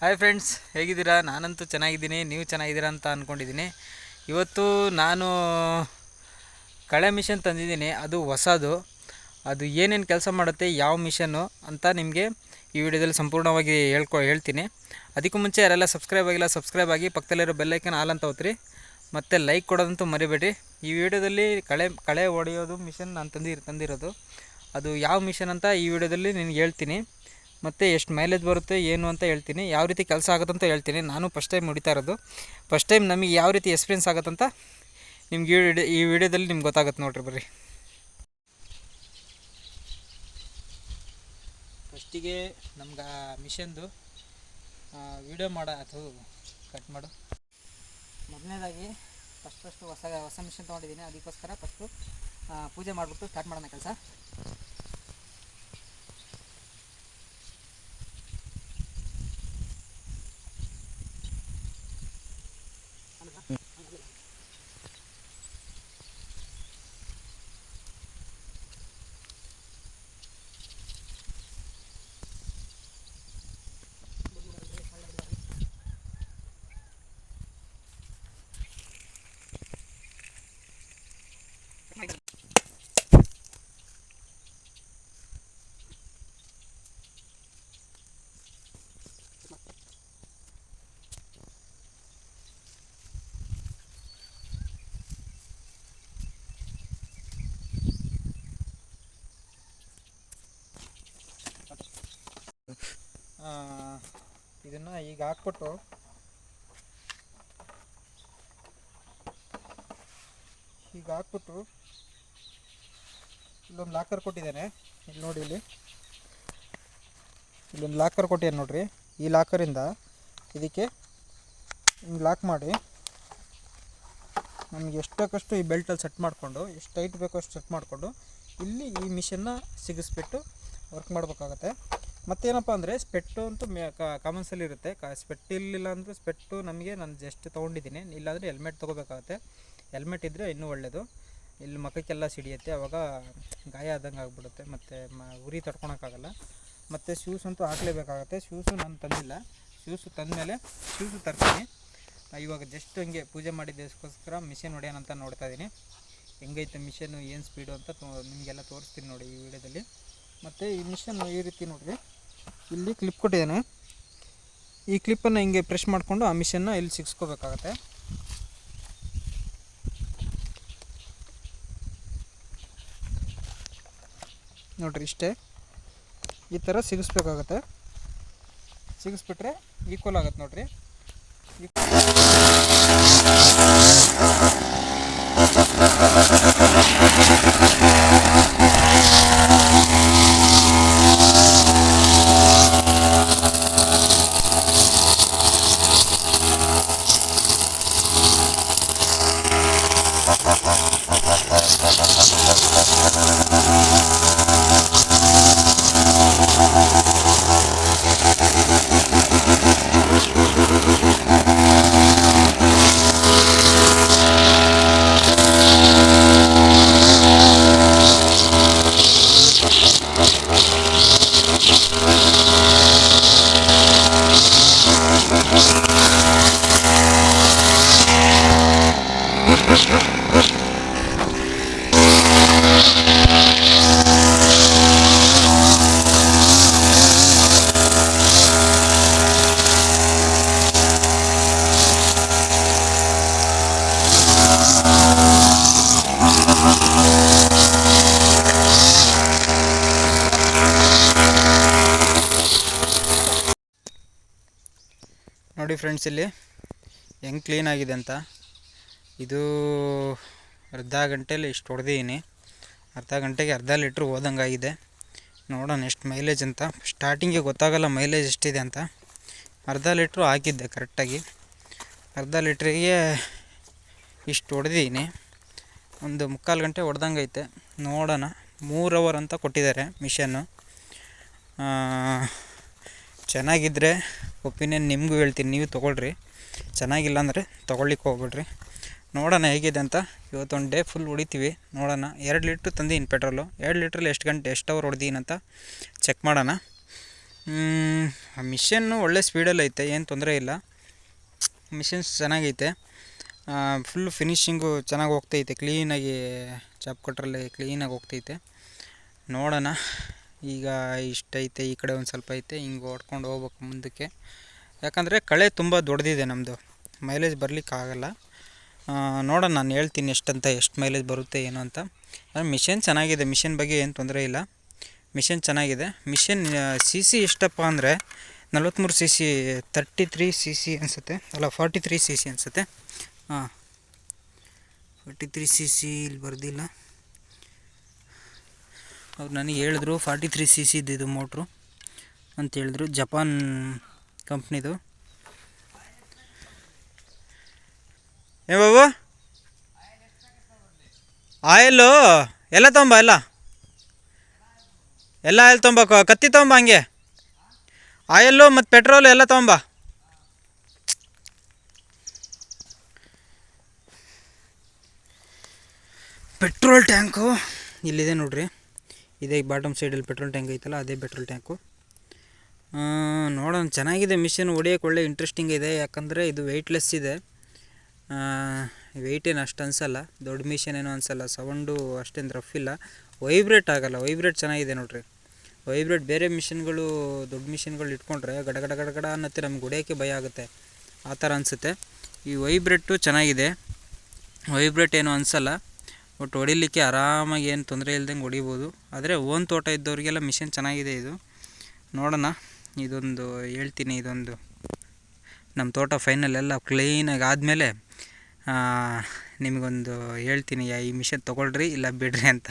Hi friends ಹೇಗಿದ್ದೀರಾ? ನಾನಂತೂ ಚೆನ್ನಾಗಿದ್ದೀನಿ. ನೀವು ಚೆನ್ನಾಗಿದ್ದೀರಾ ಅಂತ ಅಂದ್ಕೊಂಡಿದ್ದೀನಿ ಇವತ್ತು ನಾನು ಕಳೆ ಮಿಷನ್ ತಂದಿದ್ದೀನಿ. ಅದು ಹೊಸದು. ಅದು ಏನೇನು ಕೆಲಸ ಮಾಡುತ್ತೆ, ಯಾವ ಮಿಷನ್ನು ಅಂತ ನಿಮಗೆ ಈ ವಿಡಿಯೋದಲ್ಲಿ ಸಂಪೂರ್ಣವಾಗಿ ಹೇಳ್ಕೊ ಹೇಳ್ತೀನಿ. ಅದಕ್ಕೂ ಮುಂಚೆ ಯಾರೆಲ್ಲ ಸಬ್ಸ್ಕ್ರೈಬ್ ಆಗಿಲ್ಲ ಸಬ್ಸ್ಕ್ರೈಬ್ ಆಗಿ ಪಕ್ಕದಲ್ಲಿರೋ ಬೆಲ್ಲೈಕನ್ ಆಲ್ ಅಂತ ಒತ್ತಿರಿ ಮತ್ತು ಲೈಕ್ ಕೊಡೋದಂತೂ ಮರಿಬೇಡಿ. ಈ ವಿಡಿಯೋದಲ್ಲಿ ಕಳೆ ಕಳೆ ಹೊಡೆಯೋದು ಮಿಷನ್ ನಾನು ತಂದಿರ್ ತಂದಿರೋದು. ಅದು ಯಾವ ಮಿಷನ್ ಅಂತ ಈ ವಿಡಿಯೋದಲ್ಲಿ ನಿನಗೆ ಹೇಳ್ತೀನಿ. ಮತ್ತು ಎಷ್ಟು ಮೈಲೇಜ್ ಬರುತ್ತೆ, ಏನು ಅಂತ ಹೇಳ್ತೀನಿ. ಯಾವ ರೀತಿ ಕೆಲಸ ಆಗುತ್ತಂತ ಹೇಳ್ತೀನಿ. ನಾನು ಫಸ್ಟ್ ಟೈಮ್ ಹೊಡಿತಾ ಇರೋದು. ಫಸ್ಟ್ ಟೈಮ್ ನಮಗೆ ಯಾವ ರೀತಿ ಎಕ್ಸ್ಪೀರಿಯನ್ಸ್ ಆಗುತ್ತಂತ ನಿಮ್ಗೆ ಈ ವಿಡಿಯೋ ಈ ವಿಡಿಯೋದಲ್ಲಿ ನಿಮ್ಗೆ ಗೊತ್ತಾಗುತ್ತೆ ನೋಡಿರಿ, ಬರ್ರಿ. ಫಸ್ಟಿಗೆ ನಮ್ಗೆ ಆ ಮಿಷನ್ದು ವಿಡಿಯೋ ಮಾಡೋ ಅಥವಾ ಕಟ್ ಮಾಡು. ಮೊದಲನೇದಾಗಿ ಫಸ್ಟ್ ಫಸ್ಟು ಹೊಸ ಹೊಸ ಮಿಷನ್ ತೊಗೊಂಡಿದ್ದೀನಿ. ಅದಕ್ಕೋಸ್ಕರ ಫಸ್ಟು ಪೂಜೆ ಮಾಡಿಬಿಟ್ಟು ಸ್ಟಾರ್ಟ್ ಮಾಡೋಣ ಕೆಲಸ. ಇದನ್ನು ಈಗ ಹಾಕ್ಬಿಟ್ಟು ಈಗ ಹಾಕ್ಬಿಟ್ಟು ಇಲ್ಲೊಂದು ಲಾಕರ್ ಕೊಟ್ಟಿದ್ದೇನೆ. ಇಲ್ಲಿ ನೋಡಿ ಇಲ್ಲಿ. ಇಲ್ಲೊಂದು ಲಾಕರ್ ಕೊಟ್ಟಿದ್ದಾನೆ ನೋಡ್ರಿ. ಈ ಲಾಕರಿಂದ ಇದಕ್ಕೆ ಹಿಂಗೆ ಲಾಕ್ ಮಾಡಿ ನಮಗೆ ಎಷ್ಟಕ್ಕಷ್ಟು ಈ ಬೆಲ್ಟಲ್ಲಿ ಸೆಟ್ ಮಾಡಿಕೊಂಡು, ಎಷ್ಟು ಟೈಟ್ ಬೇಕೋ ಅಷ್ಟು ಸೆಟ್ ಮಾಡಿಕೊಂಡು ಇಲ್ಲಿ ಈ ಮಿಷನ್ನ ಸಿಗಿಸ್ಬಿಟ್ಟು ವರ್ಕ್ ಮಾಡಬೇಕಾಗತ್ತೆ. ಮತ್ತೇನಪ್ಪ ಅಂದರೆ ಸ್ಪೆಟ್ಟು ಅಂತೂ ಮೇ ಕಾಮನ್ಸಲ್ಲಿ ಇರುತ್ತೆ. ಕ ಸ್ಪೆಟ್ ಇರಲಿಲ್ಲ ಅಂದರೆ ಸ್ಪೆಟ್ಟು ನಮಗೆ ನಾನು ಜಸ್ಟ್ ತೊಗೊಂಡಿದ್ದೀನಿ. ಇಲ್ಲಾಂದರೆ ಹೆಲ್ಮೆಟ್ ತೊಗೋಬೇಕಾಗತ್ತೆ. ಹೆಲ್ಮೆಟ್ ಇದ್ದರೆ ಇನ್ನೂ ಒಳ್ಳೆಯದು ಇಲ್ಲಿ ಮಖಕ್ಕೆಲ್ಲ ಸಿಡಿಯುತ್ತೆ. ಅವಾಗ ಗಾಯ ಆದಂಗೆ ಆಗಿಬಿಡುತ್ತೆ. ಮತ್ತು ಮ ಉರಿ ತಡ್ಕೊಳಕ್ಕಾಗಲ್ಲ. ಮತ್ತು ಶೂಸ್ ಅಂತೂ ಹಾಕಲೇಬೇಕಾಗತ್ತೆ. ಶೂಸು ನಾನು ತಂದಿಲ್ಲ. ಶೂಸು ತಂದಮೇಲೆ ಶೂಸು ತರ್ತೀನಿ. ಇವಾಗ ಜಸ್ಟ್ ಹಂಗೆ ಪೂಜೆ ಮಾಡಿದ್ದಕ್ಕೋಸ್ಕರ ಮಿಷಿನ್ ಹೊಡೆಯೋಣ ಅಂತ ನೋಡ್ತಾ ಇದ್ದೀನಿ ಹೆಂಗೈತೆ ಮಿಷನ್ನು ಏನು ಸ್ಪೀಡು ಅಂತ ನಿಮಗೆಲ್ಲ ತೋರಿಸ್ತೀನಿ ನೋಡಿ ಈ ವಿಡಿಯೋದಲ್ಲಿ. ಮತ್ತು ಈ ಮಿಷನ್ ಈ ರೀತಿ ನೋಡಿರಿ. ಇಲ್ಲಿ ಕ್ಲಿಪ್ ಕೊಟ್ಟಿದ್ದೇನೆ. ಈ ಕ್ಲಿಪ್ಪನ್ನು ಹಿಂಗೆ ಪ್ರೆಶ್ ಮಾಡಿಕೊಂಡು ಆ ಮಿಷನ್ನ ಇಲ್ಲಿ ಸಿಗಿಸ್ಕೋಬೇಕಾಗತ್ತೆ ನೋಡ್ರಿ ಇಷ್ಟೇ. ಈ ಥರ ಸಿಗಿಸ್ಬೇಕಾಗತ್ತೆ. ಸಿಗಿಸ್ಬಿಟ್ರೆ ಈಕ್ವಲ್ ಆಗುತ್ತೆ ನೋಡ್ರಿ. ನೋಡಿ ಫ್ರೆಂಡ್ಸ್ ಇಲ್ಲಿ ಹೆಂಗೆ ಕ್ಲೀನ್ ಆಗಿದೆ ಅಂತ. ಇದು ಅರ್ಧ ಗಂಟೇಲಿ ಇಷ್ಟು ಹೊಡೆದಿದ್ದೀನಿ ಅರ್ಧ ಗಂಟೆಗೆ ಅರ್ಧ ಲೀಟ್ರ್ ಹೋದಂಗಾಗಿದೆ. ನೋಡೋಣ ಎಷ್ಟು ಮೈಲೇಜ್ ಅಂತ. ಸ್ಟಾರ್ಟಿಂಗಿಗೆ ಗೊತ್ತಾಗಲ್ಲ ಮೈಲೇಜ್ ಎಷ್ಟಿದೆ ಅಂತ. ಅರ್ಧ ಲೀಟ್ರು ಹಾಕಿದ್ದೆ ಕರೆಕ್ಟಾಗಿ ಅರ್ಧ ಲೀಟ್ರಿಗೆ ಇಷ್ಟು ಹೊಡೆದಿದ್ದೀನಿ ಒಂದು ಮುಕ್ಕಾಲು ಗಂಟೆ ಹೊಡೆದಂಗೈತೆ. ನೋಡೋಣ. ಮೂರು ಅವರ್ ಅಂತ ಕೊಟ್ಟಿದ್ದಾರೆ ಮಿಷನ್ನು ಚೆನ್ನಾಗಿದ್ದರೆ ಒಪಿನಿಯನ್ ನಿಮಗೂ ಹೇಳ್ತೀನಿ. ನೀವು ತೊಗೊಳ್ರಿ. ಚೆನ್ನಾಗಿಲ್ಲ ಅಂದರೆ ತೊಗೊಳ್ಳಿಕ್ಕೆ ಹೋಗ್ಬೇಡ್ರಿ. ನೋಡೋಣ ಹೇಗಿದೆ ಅಂತ. ಇವತ್ತೊಂದು ಡೇ ಫುಲ್ ಹೊಡಿತೀವಿ ನೋಡೋಣ. ಎರಡು ಲೀಟ್ರ್ ತಂದೀನಿ ಪೆಟ್ರೋಲು. ಎರಡು ಲೀಟ್ರಲ್ಲಿ ಎಷ್ಟು ಗಂಟೆ, ಎಷ್ಟು ಅವರ್ ಹೊಡೆದೀನಿ ಅಂತ ಚೆಕ್ ಮಾಡೋಣ. ಮಿಷನ್ನು ಒಳ್ಳೆ ಸ್ಪೀಡಲ್ಲಿ ಐತೆ. ಏನು ತೊಂದರೆ ಇಲ್ಲ. ಮಿಷಿನ್ಸ್ ಚೆನ್ನಾಗೈತೆ. ಫುಲ್ ಫಿನಿಷಿಂಗು ಚೆನ್ನಾಗಿ ಹೋಗ್ತೈತೆ. ಕ್ಲೀನಾಗಿ ಚಾಪ್ ಕಟ್ರಲ್ಲಿ ಕ್ಲೀನಾಗಿ ಹೋಗ್ತೈತೆ. ನೋಡೋಣ. ಈಗ ಇಷ್ಟೈತೆ ಈ ಕಡೆ ಒಂದು ಸ್ವಲ್ಪ ಐತೆ. ಹಿಂಗೆ ಹೊಡ್ಕೊಂಡು ಹೋಗ್ಬೇಕು ಮುಂದಕ್ಕೆ. ಯಾಕಂದರೆ ಕಳೆ ತುಂಬ ದೊಡ್ಡದಿದೆ ನಮ್ಮದು ಮೈಲೇಜ್ ಬರಲಿಕ್ಕಾಗಲ್ಲ. ನೋಡೋಣ, ನಾನು ಹೇಳ್ತೀನಿ ಎಷ್ಟಂತ, ಎಷ್ಟು ಮೈಲೇಜ್ ಬರುತ್ತೆ, ಏನು ಅಂತ. ಮಿಷನ್ ಚೆನ್ನಾಗಿದೆ ಮಿಷನ್ ಬಗ್ಗೆ ಏನು ತೊಂದರೆ ಇಲ್ಲ. ಮಿಷನ್ ಚೆನ್ನಾಗಿದೆ. ಮಿಷನ್ ಸಿ ಸಿ ಎಷ್ಟಪ್ಪ ಅಂದರೆ ನಲ್ವತ್ತ್ಮೂರು C C thirty three C C ಅನಿಸುತ್ತೆ. ಅಲ್ಲ ಫಾರ್ಟಿ ತ್ರೀ ಸಿ ಸಿ ಅನಿಸುತ್ತೆ. ಹಾಂ ಫಾರ್ಟಿ ತ್ರೀ ಸಿ ಸಿ ಇಲ್ಲಿ ಬರ್ದಿಲ್ಲ. ಅವ್ರು ನನಗೆ ಹೇಳಿದ್ರು ಫಾರ್ಟಿ ತ್ರೀ ಸಿ ಸಿ ಇದು ಮೋಟ್ರು ಅಂತ ಹೇಳಿದ್ರು. ಜಪಾನ್ ಕಂಪ್ನಿದು ಏ ಬಾಬು? ಆಯಿಲು ಎಲ್ಲ? ತೊಂಬ, ಎಲ್ಲ? ಎಲ್ಲ ಆಯಿಲ್ ತೊಂಬ ಕತ್ತಿ ತೊಂಬ ಹಂಗೆ? ಆಯಿಲು ಮತ್ತು ಪೆಟ್ರೋಲು ಎಲ್ಲ ತೊಂಬ? ಪೆಟ್ರೋಲ್ ಟ್ಯಾಂಕು ಇಲ್ಲಿದೆ ನೋಡ್ರಿ. ಇದೇ ಬಾಟಮ್ ಸೈಡಲ್ಲಿ ಪೆಟ್ರೋಲ್ ಟ್ಯಾಂಕ್ ಐತಲ್ಲ, ಅದೇ ಪೆಟ್ರೋಲ್ ಟ್ಯಾಂಕು. ನೋಡೋಣ, ಚೆನ್ನಾಗಿದೆ ಮಿಷಿನ್ ಹೊಡಿಯೋಕೆ ಒಳ್ಳೆ ಇಂಟ್ರೆಸ್ಟಿಂಗ್ ಇದೆ. ಯಾಕಂದರೆ ಇದು ವೆಯ್ಟ್ಲೆಸ್ ಇದೆ. ವೆಯ್ಟ್ ಏನು ಅಷ್ಟು ಅನಿಸಲ್ಲ, ದೊಡ್ಡ ಮಿಷನ್ ಏನೋ ಅನಿಸಲ್ಲ, ಸೌಂಡು ಅಷ್ಟೇನು ರಫ್ ಇಲ್ಲ. ವೈಬ್ರೇಟ್ ಆಗಲ್ಲ ವೈಬ್ರೇಟ್ ಚೆನ್ನಾಗಿದೆ ನೋಡಿರಿ. ವೈಬ್ರೇಟ್ ಬೇರೆ ಮಿಷಿನ್ಗಳು ದೊಡ್ಡ ಮಿಷಿನ್ಗಳು ಇಟ್ಕೊಂಡ್ರೆ ಗಡ ಗಡ ಗಡ ಗಡ ಅನ್ನತ್ತೆ, ನಮ್ಗೆ ಹೊಡೆಯೋಕ್ಕೆ ಭಯ ಆಗುತ್ತೆ. ಆ ಥರ ಅನಿಸುತ್ತೆ. ಈ ವೈಬ್ರೇಟು ಚೆನ್ನಾಗಿದೆ. ವೈಬ್ರೇಟ್ ಏನು ಅನಿಸಲ್ಲ. ಒಟ್ಟು ಹೊಡಿಲಿಕ್ಕೆ ಆರಾಮಾಗಿ ಏನು ತೊಂದರೆ ಇಲ್ದಂಗೆ ಹೊಡಿಬೋದು. ಆದರೆ ಓನ್ ತೋಟ ಇದ್ದವರಿಗೆಲ್ಲ ಮಿಷನ್ ಚೆನ್ನಾಗಿದೆ ಇದು. ನೋಡೋಣ, ಇದೊಂದು ಹೇಳ್ತೀನಿ, ಇದೊಂದು. ನಮ್ಮ ತೋಟ ಫೈನಲ್ ಎಲ್ಲ ಕ್ಲೀನಾಗಿ ಆದಮೇಲೆ ನಿಮಗೊಂದು ಹೇಳ್ತೀನಿ ಈ ಮಿಷನ್ ತೊಗೊಳ್ರಿ ಇಲ್ಲ ಬಿಡ್ರಿ ಅಂತ.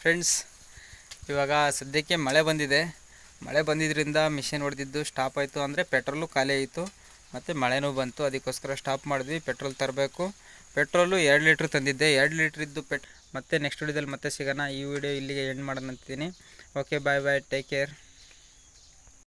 ಫ್ರೆಂಡ್ಸ್ ಇವಾಗ ಸದ್ಯಕ್ಕೆ ಮಳೆ ಬಂದಿದೆ. ಮಳೆ ಬಂದಿದ್ದರಿಂದ ಮಿಷಿನ್ ಹೊಡೆದಿದ್ದು ಸ್ಟಾಪ್ ಆಯಿತು ಅಂದರೆ ಪೆಟ್ರೋಲು ಖಾಲಿ ಆಯಿತು. ಮತ್ತು ಮಳೆನೂ ಬಂತು, ಅದಕ್ಕೋಸ್ಕರ ಸ್ಟಾಪ್ ಮಾಡಿದ್ವಿ ಪೆಟ್ರೋಲ್ ತರಬೇಕು. ಪೆಟ್ರೋಲು ಎರಡು ಲೀಟ್ರ್ ತಂದಿದ್ದೆ. ಎರಡು ಲೀಟ್ರಿದ್ದು ಪೆಟ್ ಮತ್ತೆ ನೆಕ್ಸ್ಟ್ ವಿಡಿಯೋದಲ್ಲಿ ಮತ್ತೆ ಸಿಗೋಣ. ಈ ವಿಡಿಯೋ ಇಲ್ಲಿಗೆ ಎಂಡ್ ಮಾಡೋಣ ಅಂತೀನಿ okay bye bye take care